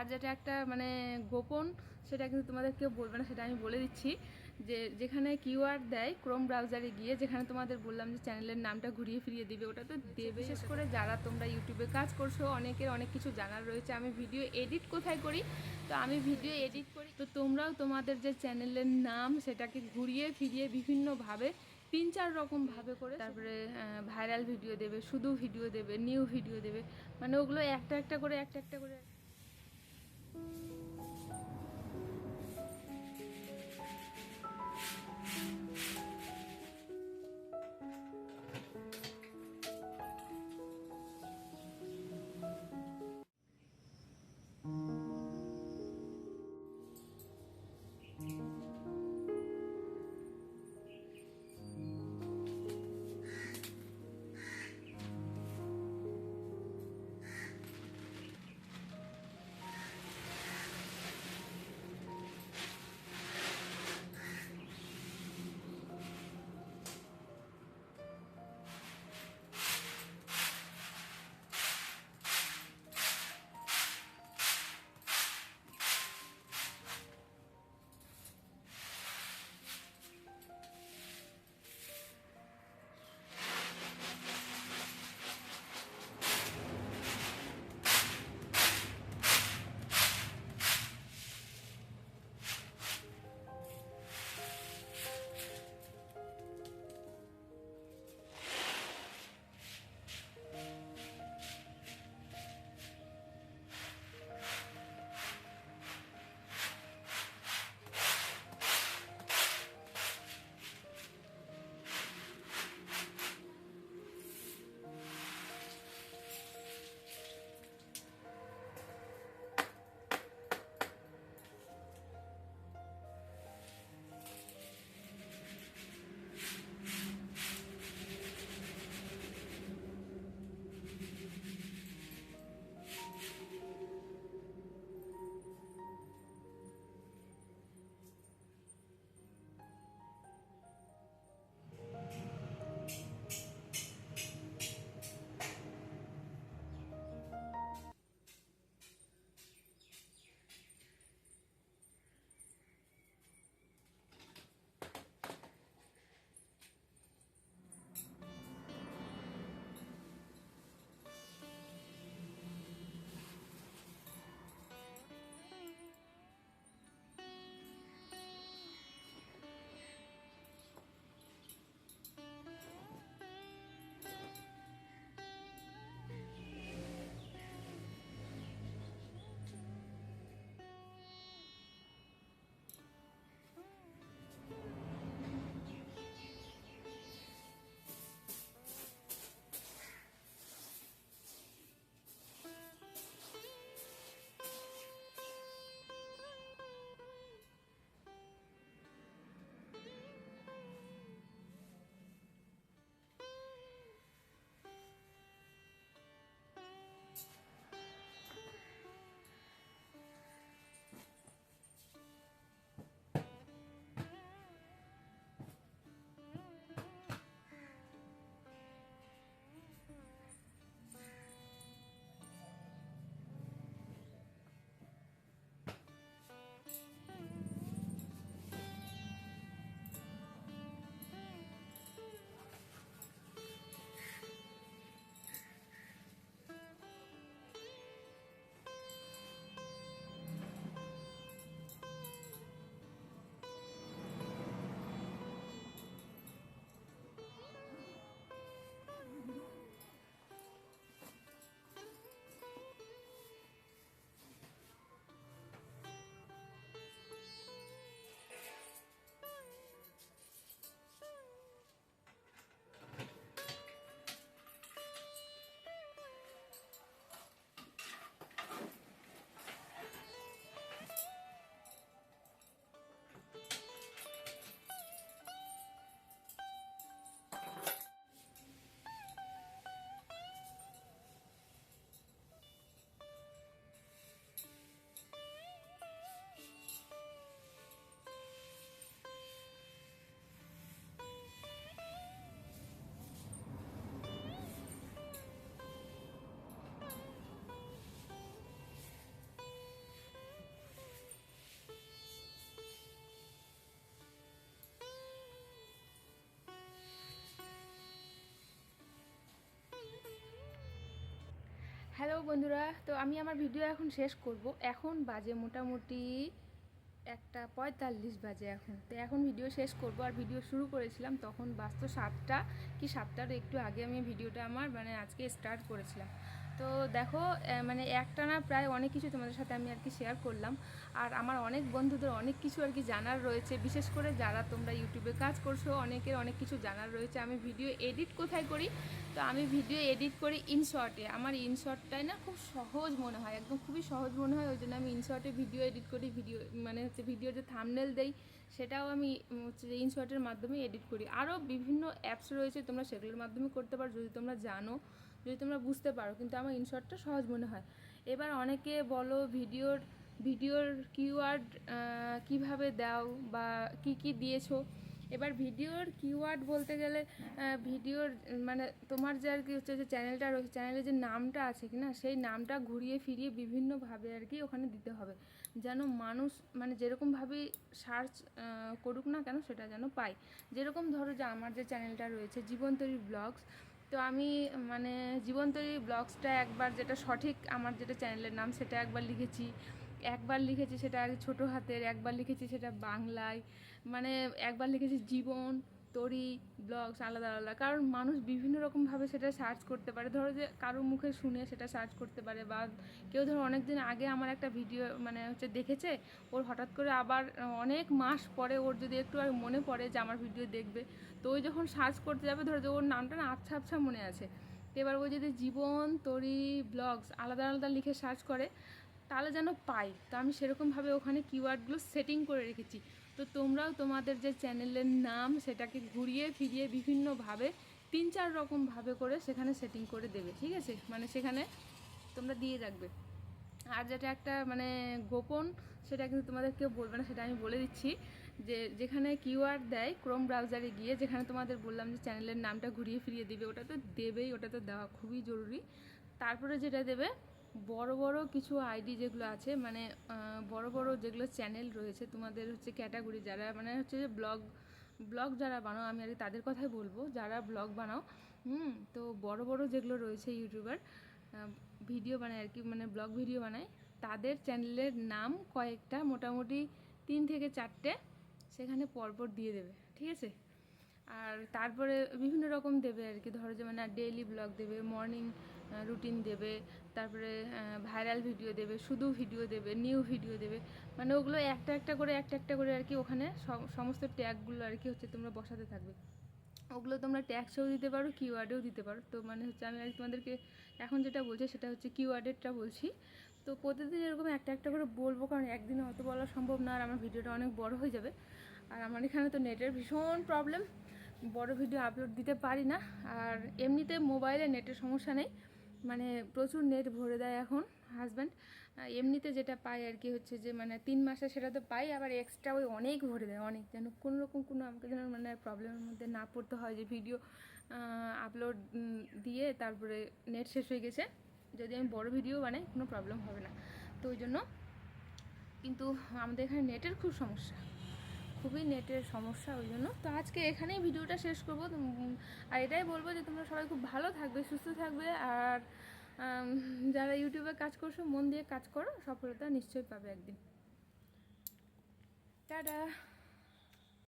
আর যেটা একটা মানে গোপন, সেটা কিন্তু তোমাদের কেউ বলবে না, সেটা আমি বলে দিচ্ছি। যে যেখানে কিউআর দেয় ক্রোম ব্রাউজারে গিয়ে, যেখানে তোমাদের বললাম যে চ্যানেলের নামটা ঘুরিয়ে ফিরিয়ে দিবে, ওটা তো দেবে। বিশেষ করে যারা তোমরা ইউটিউবে কাজ করছ, অনেকের অনেক কিছু জানার রয়েছে। আমি ভিডিও এডিট কোথায় করি? তো আমি ভিডিও এডিট করি। তো তোমরাও তোমাদের যে চ্যানেলের নাম, সেটাকে ঘুরিয়ে ফিরিয়ে বিভিন্নভাবে, তিন চার রকম ভাবে করে, তারপরে ভাইরাল ভিডিও দেবে, শুধু ভিডিও দেবে, নিউ ভিডিও দেবে। মানে ওগুলো একটা একটা করে, একটা একটা করে বন্ধুরা, তো আমি আমার ভিডিও এখন শেষ করব। এখন বাজে মোটামুটি একটা পঁয়তাল্লিশ বাজে এখন। তো এখন ভিডিও শেষ করব আর ভিডিও শুরু করেছিলাম তখন বাজতো সাতটা। কি সাতটার একটু আগে আমি ভিডিওটা আমার মানে আজকে স্টার্ট করেছিলাম। তো দেখো মানে একটানা প্রায় অনেক কিছু তোমাদের সাথে আমি আর কি শেয়ার করলাম। আর আমার অনেক বন্ধুদের অনেক কিছু আর কি জানার রয়েছে। বিশেষ করে যারা তোমরা ইউটিউবে কাজ করছ, অনেকের অনেক কিছু জানার রয়েছে। আমি ভিডিও এডিট কোথায় করি? তো আমি ভিডিও এডিট করি ইনশর্টে আমার ইনশর্টটাই না খুব সহজ মনে হয়, একদম খুবই সহজ মনে হয়। ওই জন্য আমি ইনশর্টে ভিডিও এডিট করি ভিডিও মানে হচ্ছে ভিডিও যে থামনেল দেই, সেটাও আমি হচ্ছে ইনশর্টের মাধ্যমে এডিট করি। আরও বিভিন্ন অ্যাপস রয়েছে, তোমরা সেগুলোর মাধ্যমে করতে পারো। যদি তোমরা জানো যদি তোমরা বুঝতে পারো, কিন্তু আমার ইনশর্টটা সহজ মনে হয়। এবার অনেকে বলো ভিডিওর ভিডিওর কিওয়ার্ড কীভাবে দাও বা কি কি দিয়েছ। এবার ভিডিওর কিওয়ার্ড বলতে গেলে ভিডিওর মানে তোমার যে আর কি হচ্ছে যে চ্যানেলটা রয়েছে চ্যানেলের যে নামটা আছে কি না সেই নামটা ঘুরিয়ে ফিরিয়ে বিভিন্নভাবে আর কি ওখানে দিতে হবে। যেন মানুষ মানে যেরকমভাবেই সার্চ করুক না কেন, সেটা যেন পায়। যেরকম ধরো যে আমার যে চ্যানেলটা রয়েছে, জীবন্তরী ব্লগস তো আমি মানে জীবন্তরী ব্লগসটা একবার যেটা সঠিক আমার যেটা চ্যানেলের নাম সেটা একবার লিখেছি। একবার লিখেছি সেটা ছোট ছোটো হাতের, একবার লিখেছি সেটা বাংলায় মানে একবার লিখেছি জীবন। তরি ব্লগস আলাদা আলাদা। কারণ মানুষ বিভিন্ন রকমভাবে সেটা সার্চ করতে পারে। ধরো যে কারোর মুখে শুনে সেটা সার্চ করতে পারে বা কেউ ধরো অনেক দিন আগে আমার একটা ভিডিও মানে হচ্ছে দেখেছে, ওর হঠাৎ করে আবার অনেক মাস পরে ওর যদি একটু আর মনে পড়ে যে আমার ভিডিও দেখবে, তো ওই যখন সার্চ করতে যাবে, ধরো যে ওর নামটা না আচ্ছা আচ্ছা মনে আছে। এবার ও যদি জীবন তরি ব্লগস আলাদা আলাদা লিখে সার্চ করে, তাহলে যেন পাই। তো আমি সেরকমভাবে ওখানে কিওয়ার্ডগুলো সেটিং করে রেখেছি। তো তোমরাও তোমাদের যে চ্যানেলের নাম সেটাকে ঘুরিয়ে ফিরিয়ে বিভিন্নভাবে, তিন চার রকমভাবে করে সেখানে সেটিং করে দেবে, ঠিক আছে? মানে সেখানে তোমরা দিয়ে রাখবে। আর যেটা একটা মানে গোপন, সেটা কিন্তু তোমাদের কেউ বলবে না, সেটা আমি বলে দিচ্ছি যে যেখানে কিউআর দেয় ক্রোম ব্রাউজারে গিয়ে, যেখানে তোমাদের বললাম যে চ্যানেলের নামটা ঘুরিয়ে ফিরিয়ে দিবে, ওটা তো দেবেই, ওটা তো দেওয়া খুবই জরুরি। তারপরে যেটা দেবে বড় বড় কিছু আইডি যেগুলো আছে মানে বড় বড় যেগুলো চ্যানেল রয়েছে, তোমাদের হচ্ছে ক্যাটাগরি যারা মানে হচ্ছে যে ব্লগ ব্লগ যারা বানাও, আমি আর তাদের কথাই বলব, যারা ব্লগ বানাও, হুম, তো বড় বড় যেগুলো রয়েছে ইউটিউবার ভিডিও বানায় আর কি মানে ব্লগ ভিডিও বানায়, তাদের চ্যানেলের নাম কয়েকটা মোটামুটি তিন থেকে চারটে সেখানে পরপর দিয়ে দেবে, ঠিক আছে? আর তারপরে বিভিন্ন রকম দেবে আর কি, ধরো যে মানে ডেইলি ব্লগ দেবে মর্নিং রুটিন দেবে, তারপরে ভাইরাল ভিডিও দেবে, শুধু ভিডিও দেবে নিউ ভিডিও দেবে মানে ওগুলো একটা একটা করে, একটা একটা করে আর কি ওখানে সম- সমস্ত ট্যাগগুলো আর কি হচ্ছে তোমরা বসাতে থাকবে। ওগুলো তোমরা ট্যাক্সেও দিতে পারো কিওয়ার্ডেও দিতে পারো। তো মানে হচ্ছে আমি আর তোমাদেরকে এখন যেটা বলছি সেটা হচ্ছে কিওয়ার্ডেরটা বলছি। তো প্রতিদিন এরকম একটা একটা করে বলব, কারণ একদিনে অত বলা সম্ভব না আর আমার ভিডিওটা অনেক বড় হয়ে যাবে। আর আমার এখানে তো নেটের ভীষণ প্রবলেম বড় ভিডিও আপলোড দিতে পারি না। আর এমনিতে মোবাইলে নেটের সমস্যা নেই। মানে প্রচুর নেট ভরে দেয় এখন হাজব্যান্ড এমনিতে যেটা পাই আর কি হচ্ছে যে মানে তিন মাসে সেটা তো পাই আবার এক্সট্রা ওই অনেক ভরে দেয়, অনেক যেন কোনো রকম কোনো আমাকে যেন মানে প্রবলেমের মধ্যে না পড়তে হয় যে ভিডিও আপলোড দিয়ে তারপরে নেট শেষ হয়ে গেছে। যদি আমি বড় ভিডিও বানাই, কোনো প্রবলেম হবে না। তো ওই জন্য কিন্তু আমাদের এখানে নেটের খুব সমস্যা। খুবই নেটের সমস্যা, ওই জন্য। তো আজকে এখানেই ভিডিওটা শেষ করব। আর এটাই বলব যে, তোমরা সবাই খুব ভালো থাকবে, সুস্থ থাকবে। আর যারা ইউটিউবে কাজ করছ, মন দিয়ে কাজ করো, সফলতা নিশ্চয়ই পাবে একদিন। টাটা!